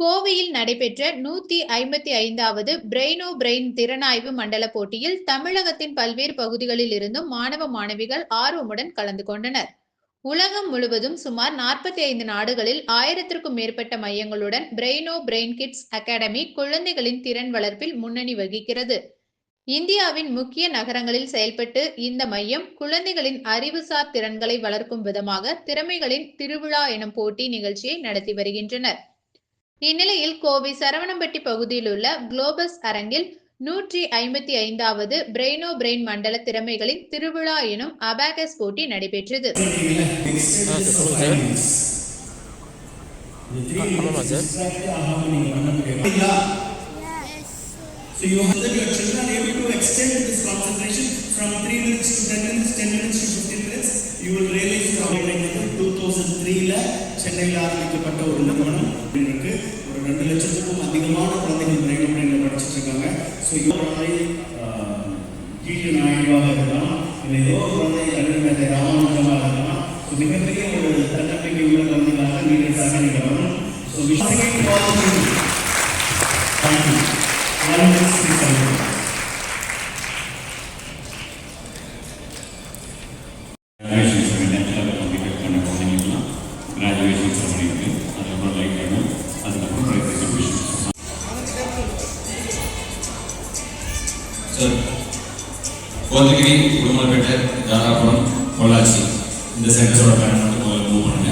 கோவையில் நடைபெற்ற நூத்தி ஐம்பத்தி ஐந்தாவது பிரெயினோ பிரெயின் திறனாய்வு மண்டல போட்டியில் தமிழகத்தின் பல்வேறு பகுதிகளில் இருந்தும் மாணவ மாணவிகள் ஆர்வமுடன் கலந்து கொண்டனர். உலகம் முழுவதும் சுமார் நாற்பத்தி ஐந்து நாடுகளில் ஆயிரத்திற்கும் மேற்பட்ட மையங்களுடன் பிரெயினோ பிரெயின் கிட்ஸ் அகாடமி குழந்தைகளின் திறன் வளர்ப்பில் முன்னணி வகிக்கிறது. இந்தியாவின் முக்கிய நகரங்களில் செயல்பட்டு இந்த மையம் குழந்தைகளின் அறிவுசார் திறன்களை வளர்க்கும் விதமாக திறமைகளின் திருவிழா எனும் போட்டி நிகழ்ச்சியை நடத்தி வருகின்றனர். இந்நிலையில் கோவை சரவணம்பட்டி பகுதியில் உள்ள குளோபஸ் அரங்கில் நூற்றி ஐம்பத்தி ஐந்தாவது பிரெயினோ பிரெயின் மண்டல திறமைகளின் திருவிழா எனும் அபாகஸ் போட்டி நடைபெற்றது So you hope that your children are able to extend this concentration from 3 minutes to 10 minutes, 10 minutes to 15 minutes. You will realize how two thousand த்ரீல சென்னையில் ஆரம்பிக்கப்பட்ட ஒரு நிறுவனம். இருக்கு ஒரு ரெண்டு லட்சத்துக்கும் அதிகமான குழந்தைகள் பிரெயின் பிரெயினில் படிச்சுட்டு இருக்காங்க. ஸோ குழந்தை ஜிடி நாயுடுவாக இருக்கலாம் இல்லை ஏதோ ஒரு குழந்தை அருள்மேதை ராமானுஜமாக இருக்கலாம். ஸோ மிகப்பெரிய ஒரு தன்னம்பிக்கை உள்ள குழந்தைகளாக லீடர்ஸாக நீங்கள் வரணும் ஸோ விஷயம் Thank you. Sir Kotagiri Udumalaipettai Dharapuram Pollachi. இந்த சென்டர்ஸோட பேன் மட்டும் மூவ் பண்ணுங்க.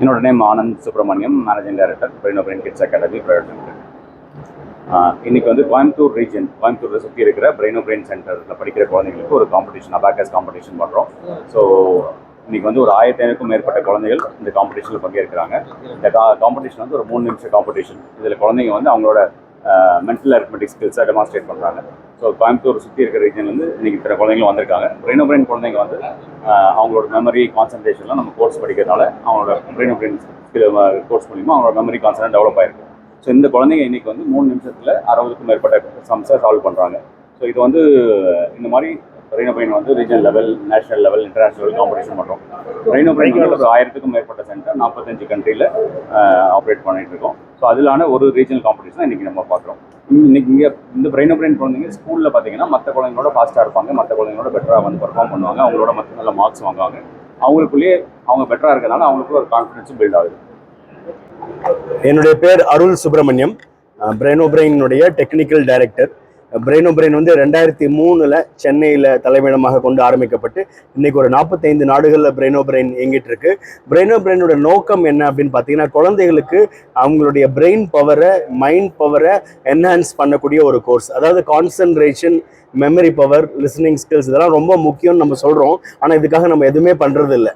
என்னோட name Anand Subramaniam managing director Brainobrain kids academy private limited இன்னைக்கு வந்து கோயம்புத்தூர் ரீஜன் கோயம்புத்தூரில் சுற்றி இருக்கிற பிரெயினோ பிரெயின் சென்டரில் படிக்கிற குழந்தைங்களுக்கு ஒரு காம்படிஷன் அபாக்கஸ் காம்படிஷன் பண்ணுறோம் ஸோ இன்னைக்கு வந்து ஒரு ஆயிரத்தி ஐநூறுக்கும் மேற்பட்ட குழந்தைகள் இந்த காம்படிஷனில் பங்கேற்கிறாங்க. இந்த காம்படிஷன் வந்து ஒரு மூணு நிமிஷம் காம்படிஷன் இதில் குழந்தைங்க வந்து அவங்களோட மென்டல் அரித்மெட்டிக் ஸ்கில்ஸை டெமான்ஸ்ட்ரேட் பண்ணுறாங்க ஸோ கோயம்புத்தூர் சுற்றி இருக்கிற ரீஜன்லேருந்து இன்னைக்கு இத்தனை குழந்தைங்களும் வந்திருக்காங்க. பிரெயின் பிரெயின் குழந்தைங்க வந்து அவங்களோட மெமரி கான்சன்ட்ரேஷன்லாம் நம்ம கோர்ஸ் படிக்கிறதுனால அவங்களோட பிரெயின் பிரெயின் கோர்ஸ் மூலிமா அவங்களோட மெமரி கான்சன்ட் டெவலப் ஆயிருக்கு. ஸோ இந்த குழந்தைங்க இன்னைக்கு வந்து மூணு நிமிஷத்தில் அறுபதுக்கும் மேற்பட்ட சம்ஸை சால்வ் பண்ணுறாங்க ஸோ இது வந்து இந்த மாதிரி ரெயினோ பெயின் வந்து regional level national level international competition பண்ணுறோம். ரெயினோ பெயின் வந்து ஒரு ஆயிரத்துக்கும் மேற்பட்ட சென்டர் நாற்பத்தஞ்சு கண்ட்ரியில் ஆப்ரேட் பண்ணிட்டு இருக்கோம். ஸோ அதிலான ஒரு ரீஜனல் காம்படிஷன் இன்னைக்கு நம்ம பார்க்குறோம். இன்னைக்கு இங்கே இந்த பிரெயின் பிரெயின் குழந்தைங்க ஸ்கூலில் பார்த்தீங்கன்னா மற்ற குழந்தைங்களோட ஃபாஸ்ட்டாக இருப்பாங்க மற்ற குழந்தைங்களோட பெட்டராக வந்து பெர்ஃபார்ம் பண்ணுவாங்க அவங்களோட மற்ற நல்ல மார்க்ஸ் வாங்குவாங்க. அவங்களுக்குள்ளேயே அவங்க பெட்டராக இருக்கிறதுனால அவங்களுக்கு ஒரு கான்ஃபிடன்ஸும் பில்ட் ஆகுது. என்னுடைய பேர் அருள் சுப்பிரமணியம். பிரெயினோ பிரெயினுடைய டெக்னிக்கல் டைரக்டர் பிரெயினோ பிரெயின் வந்து ரெண்டாயிரத்தி மூணில் சென்னையில் தலைமையிடமாக கொண்டு ஆரம்பிக்கப்பட்டு இன்றைக்கி ஒரு நாற்பத்தைந்து நாடுகளில் பிரெயினோ பிரெயின் இயங்கிட்டு இருக்கு பிரெயினோ பிரெயினோட நோக்கம் என்ன அப்படின்னு பார்த்தீங்கன்னா குழந்தைகளுக்கு அவங்களுடைய பிரெயின் பவரை மைண்ட் பவரை என்ஹான்ஸ் பண்ணக்கூடிய ஒரு கோர்ஸ் அதாவது concentration memory power listening skills இதெல்லாம் ரொம்ப முக்கியம்னு நம்ம சொல்கிறோம் ஆனால் இதுக்காக நம்ம எதுவுமே பண்ணுறது இல்லை